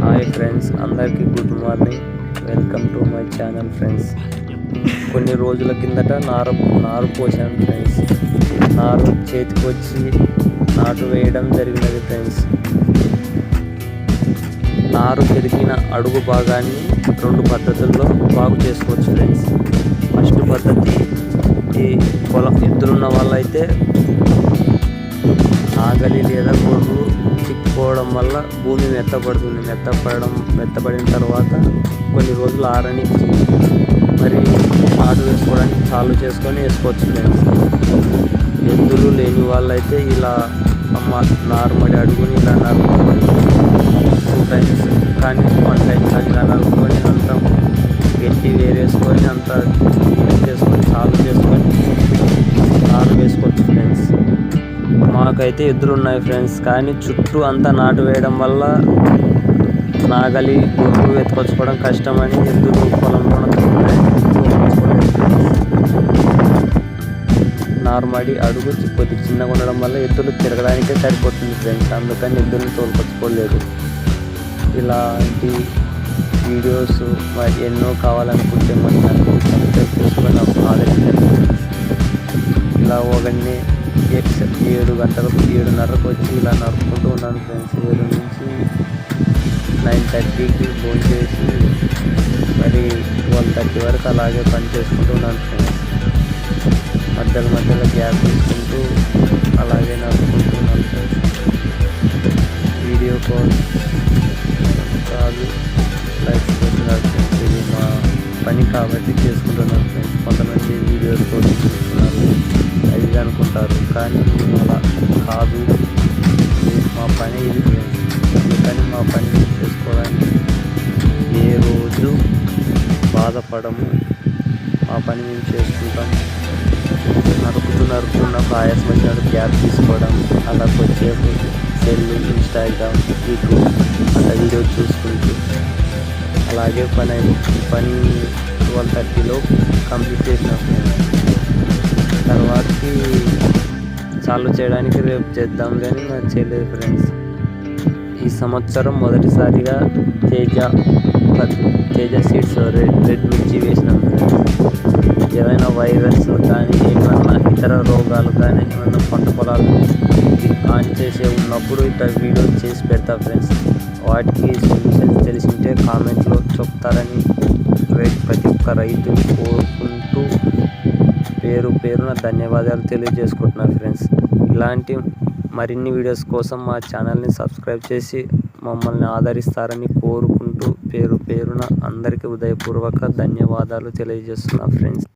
Hi friends అందరికీ good morning welcome to my channel friends కొన్ని రోజుల కిందట నారు నారు పోసాను ఫ్రెండ్స్ నారు చేతికి వచ్చి నాటు వేయడం జరిగినది ఫ్రెండ్స్ నారు పెరిగిన అడుగు భాగాన్ని రెండు పద్ధతుల్లో బాగు చేసుకోవచ్చు ఫ్రెండ్స్ ఫస్ట్ పద్ధతి ఈ పొలం ఎద్దులున్న వాళ్ళైతే ఆగలి లేదా గొడుగు చిక్కుకోవడం వల్ల భూమి మెత్తపడుతుంది మెత్తపడడం మెత్తపడిన తర్వాత కొన్ని రోజులు ఆరనిచ్చి మరి నాటు వేసుకోవడానికి చాలు చేసుకొని వేసుకోవచ్చు ఫ్రెండ్స్. ఎద్దులు లేని వాళ్ళైతే ఇలా అమ్మ నార్మడి అడుగుని ఇలా నరుక్కొని టూ టైమ్స్ కానీ అయితే ఎద్దులు ఉన్నాయి ఫ్రెండ్స్. కానీ చుట్టూ అంతా నాటు వేయడం వల్ల నాగలి గొర్రు ఎత్తుకొచ్చుకోవడం కష్టమని ఎద్దులు పొలంలో నార్మడి అడుగు చి- చిన్నగా ఉండడం వల్ల ఎద్దులు తిరగడానికే సరిపోతుంది ఫ్రెండ్స్. అందుకని ఎద్దులు తోలుకొచ్చుకోలేదు. ఇలాంటి వీడియోస్ మరి ఎన్నో కావాలనుకుంటే మన ఛానల్ని సబ్స్క్రైబ్ చేసుకున్నాం ఏడు గంటలకు ఏడున్నరకు వచ్చి ఇలా నడుపుకుంటూ ఉన్నాను ఫ్రెండ్స్. ఏడు నుంచి నైన్ థర్టీకి ఫోన్ చేసి మరి ట్వెల్వ్ థర్టీ వరకు అలాగే పని చేసుకుంటూ ఉన్నాను ఫ్రెండ్స్. మధ్యలో మధ్యలో గ్యాప్ తీసుకుంటూ అలాగే నడుపుకుంటూ ఉన్నాను ఫ్రెండ్స్. వీడియో కాల్ కాదు లైఫ్ చేస్తున్నారు ఫ్రెండ్స్. ఇది మా పని కాబట్టి చేసుకుంటున్నాను ఫ్రెండ్స్. కొంతమంది వీడియోస్ కోసం ఇది అనుకుంటారు కానీ మేము అలా కాదు. మా పని ఇది కానీ మా పని చేసుకోవడానికి ఏ రోజు బాధపడము. మా పని మేము చేసుకుంటాం. నరుకుతూ నరుకుతున్నప్పుడు ఆయాసం వచ్చినప్పుడు గ్యాప్ తీసుకోవడం అలా కొద్దిసేపు సెల్ ఇన్స్టాగ్రామ్ యూట్యూబ్ అలా వీడియో చూసుకుంటూ. అలాగే పని పని ట్వెల్వ్ థర్టీలో కంప్లీట్ చేసినప్పుడు తర్వాతకి చాలు చేయడానికి రేపు చేద్దాం కానీ నాకు చేయలేదు ఫ్రెండ్స్. ఈ సంవత్సరం మొదటిసారిగా Teja Teja seeds red red మిర్చి వేసినాం ఫ్రెండ్స్. ఏమైనా వైరస్ కానీ ఏమైనా ఇతర రోగాలు కానీ ఏమైనా పంట పొలాలు ఆన్ చేసే ఉన్నప్పుడు ఇట్లా వీడియో చేసి పెడతా ఫ్రెండ్స్. వాటికి సొల్యూషన్స్ తెలిసింటే కామెంట్లో చెప్తారని రైతు ప్రతి ఒక్క రైతు కోరుకుంటూ పేరు పేరున ధన్యవాదాలు తెలియజేసుకుంటున్నాను ఫ్రెండ్స్. ఇలాంటి మరిన్ని వీడియోస్ కోసం మా ఛానల్ని సబ్స్క్రైబ్ చేసి మమ్మల్ని ఆదరిస్తారని కోరుకుంటూ పేరు పేరున అందరికీ ఉదయపూర్వక ధన్యవాదాలు తెలియజేస్తున్నాను ఫ్రెండ్స్.